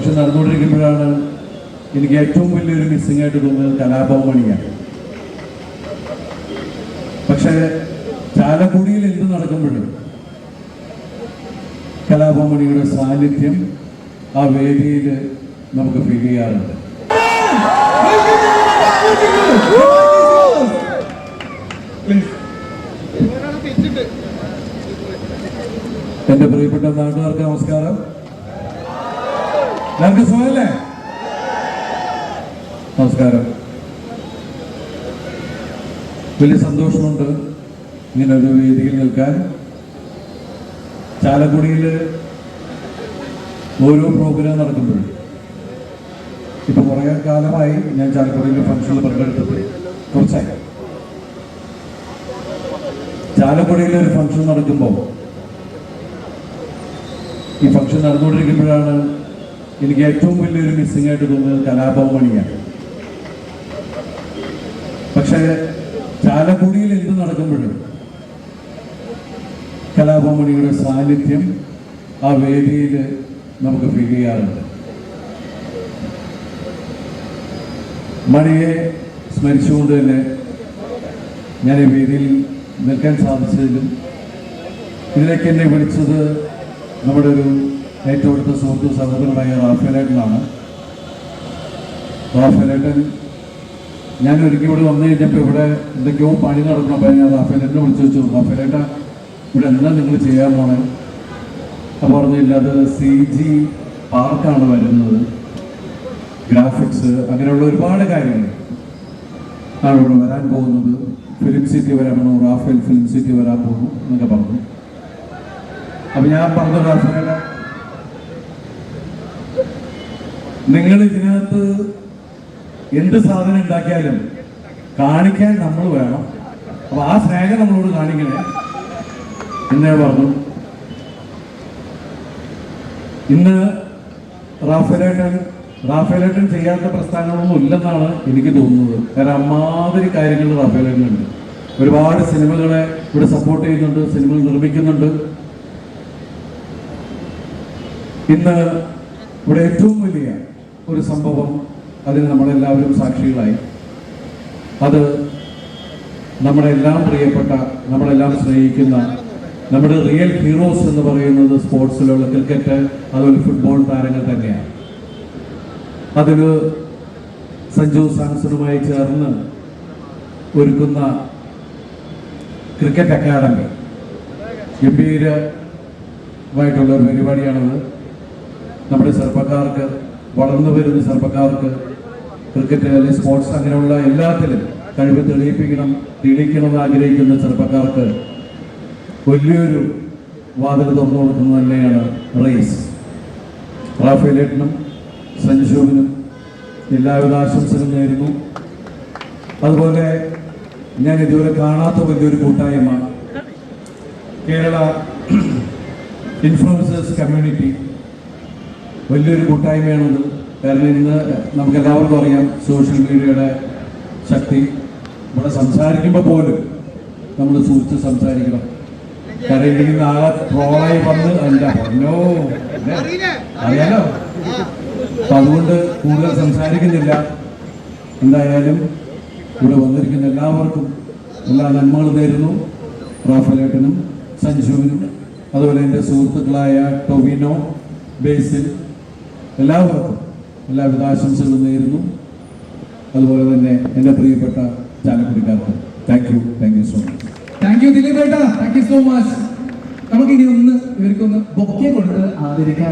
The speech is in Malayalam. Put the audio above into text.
ഫംഗ്ഷൻ നടന്നുകൊണ്ടിരിക്കുമ്പോഴാണ് എനിക്ക് ഏറ്റവും വലിയൊരു മിസ്സിംഗ് ആയിട്ട് തോന്നുന്നത് കലാഭവമണിയാണ് പക്ഷെ ചാലക്കുടിയിൽ എന്ത് നടക്കുമ്പോഴും കലാഭവമണിയുടെ സാന്നിധ്യം ആ വേദിയിൽ നമുക്ക് ഫീൽ ചെയ്യാറുണ്ട്. എന്റെ പ്രിയപ്പെട്ട നാട്ടുകാർക്ക് നമസ്കാരം. ഞങ്ങൾക്ക് സുഖമല്ലേ? നമസ്കാരം. വലിയ സന്തോഷമുണ്ട് ഇങ്ങനെ ഒരു വേദിയിൽ നിൽക്കാൻ. ചാലക്കുടിയിൽ ഓരോ പ്രോഗ്രാം നടക്കുമ്പോഴും. ഇപ്പൊ കുറേ കാലമായി ഞാൻ ചാലക്കുടിയിൽ ഫംഗ്ഷനിൽ പങ്കെടുത്തിട്ട് കുറച്ചായി. ചാലക്കുടിയിൽ ഒരു ഫംഗ്ഷൻ നടക്കുമ്പോൾ ഈ ഫംഗ്ഷൻ നടന്നുകൊണ്ടിരിക്കുമ്പോഴാണ് എനിക്ക് ഏറ്റവും വലിയൊരു മിസ്സിംഗ് ആയിട്ട് തോന്നുന്നത് കലാഭവമണിയാണ്. പക്ഷേ ചാലക്കുടിയിൽ എന്ത് നടക്കുമ്പോഴും കലാഭവമണിയുടെ സാന്നിധ്യം ആ വേദിയിൽ നമുക്ക് ഫീൽ ചെയ്യാറുണ്ട്. മണിയെ സ്മരിച്ചുകൊണ്ട് തന്നെ ഞാൻ ഈ വേദിയിൽ നിൽക്കാൻ സാധിച്ചതിലും ഇതിലേക്ക് എന്നെ വിളിച്ചത് നമ്മുടെ ഒരു ഏറ്റവും അടുത്ത സുഹൃത്തു സഹോദരനായ റാഫേലേട്ടനാണ്. റാഫേലേട്ടൻ ഞാൻ ഒരിക്കൽ ഇവിടെ വന്നു കഴിഞ്ഞപ്പോൾ ഇവിടെ എന്തൊക്കെയോ പണി നടക്കണം. അപ്പോൾ ഞാൻ റാഫേലേട്ടനെ വിളിച്ചു വെച്ചു. റാഫേലേട്ട ഇവിടെ എന്താ നിങ്ങൾ ചെയ്യാൻ പോണേ? അപ്പോൾ പറഞ്ഞില്ല അത് സി ജി പാർക്കാണ് വരുന്നത്. ഗ്രാഫിക്സ് അങ്ങനെയുള്ള ഒരുപാട് കാര്യങ്ങൾ. ആണ് ഇവിടെ വരാൻ പോകുന്നത്. ഫിലിം സിറ്റി വരാമോ റാഫേൽ ഫിലിം സിറ്റി വരാൻ പോകുന്നു എന്നൊക്കെ പറഞ്ഞു. അപ്പം ഞാൻ പറഞ്ഞു റാഫേല നിങ്ങൾ ഇതിനകത്ത് എന്ത് സാധനം ഉണ്ടാക്കിയാലും കാണിക്കാൻ നമ്മൾ വേണം. അപ്പൊ ആ സ്നേഹം നമ്മളോട് കാണിക്കണേ. എന്നേ പറഞ്ഞു ഇന്ന് റാഫേലേട്ടൻ റാഫേലേട്ടൻ ചെയ്യാത്ത പ്രസ്ഥാനങ്ങളൊന്നും ഇല്ലെന്നാണ് എനിക്ക് തോന്നുന്നത്. കാരണം അമ്മാതിരി കാര്യങ്ങൾ റാഫേലേട്ടനുണ്ട്. ഒരുപാട് സിനിമകളെ ഇവിടെ സപ്പോർട്ട് ചെയ്യുന്നുണ്ട് സിനിമകൾ നിർമ്മിക്കുന്നുണ്ട്. ഇന്ന് ഇവിടെ ഏറ്റവും വലിയ ഒരു സംഭവം അതിന് നമ്മളെല്ലാവരും സാക്ഷികളായി. അത് നമ്മളെല്ലാം പ്രിയപ്പെട്ട നമ്മളെല്ലാം സ്നേഹിക്കുന്ന നമ്മുടെ റിയൽ ഹീറോസ് എന്ന് പറയുന്നത് സ്പോർട്സിലുള്ള ക്രിക്കറ്റ് അതുപോലെ ഫുട്ബോൾ താരങ്ങൾ തന്നെയാണ്. അതിന് സഞ്ജു സാംസണുമായി ചേർന്ന് ഒരുക്കുന്ന ക്രിക്കറ്റ് അക്കാദമി ഗംഭീരമായിട്ടുള്ള ഒരു പരിപാടിയാണത്. നമ്മുടെ ചെറുപ്പക്കാർക്ക് വളർന്നു വരുന്ന ചെറുപ്പക്കാർക്ക് ക്രിക്കറ്റ് അല്ലെങ്കിൽ സ്പോർട്സ് അങ്ങനെയുള്ള എല്ലാത്തിലും കഴിവ് തെളിയിപ്പിക്കണം തെളിയിക്കണം എന്ന് ആഗ്രഹിക്കുന്ന ചെറുപ്പക്കാർക്ക് വലിയൊരു വാതിൽ തുറന്നു കൊടുക്കുന്നത് തന്നെയാണ് റേസ് റാഫേലേട്ടനും സഞ്ജുവിനും എല്ലാവിധ ആശംസകളും നേരുന്നു. അതുപോലെ ഞാൻ ഇതുവരെ കാണാത്ത വലിയൊരു കൂട്ടായ്മ കേരള ഇൻഫ്ലുവൻസേഴ്സ് കമ്മ്യൂണിറ്റി വലിയൊരു കൂട്ടായ്മയാണത് കാരണം ഇന്ന് നമുക്ക് എല്ലാവർക്കും അറിയാം സോഷ്യൽ മീഡിയയുടെ ശക്തി. ഇവിടെ സംസാരിക്കുമ്പോൾ പോലും നമ്മൾ സൂക്ഷിച്ച് സംസാരിക്കണം. കാരണം നാളെ ട്രോളായി വന്ന് അല്ല? പറഞ്ഞോ? അറിയാലോ? അപ്പൊ അതുകൊണ്ട് കൂടുതൽ സംസാരിക്കുന്നില്ല. എന്തായാലും ഇവിടെ വന്നിരിക്കുന്ന എല്ലാവർക്കും എല്ലാ നന്മകളും നേരുന്നു. റാഫലേട്ടനും സഞ്ജുവിനും അതുപോലെ എന്റെ സുഹൃത്തുക്കളായ ടൊവിനോ ബേസിൽ എല്ലാവർക്കും എല്ലാവിധ ആശംസകളും നേരുന്നു. അതുപോലെ തന്നെ എന്റെ പ്രിയപ്പെട്ട ചാലക്കുടിക്കാർക്ക് thank you thank you so much thank you Dileep ഏട്ടാ. താങ്ക് യു സോ മച്ച് നമുക്കിനി ഒന്ന് ഇവർക്കൊന്ന് ബൊക്കെ കൊടുത്ത് ആദരിക്കാൻ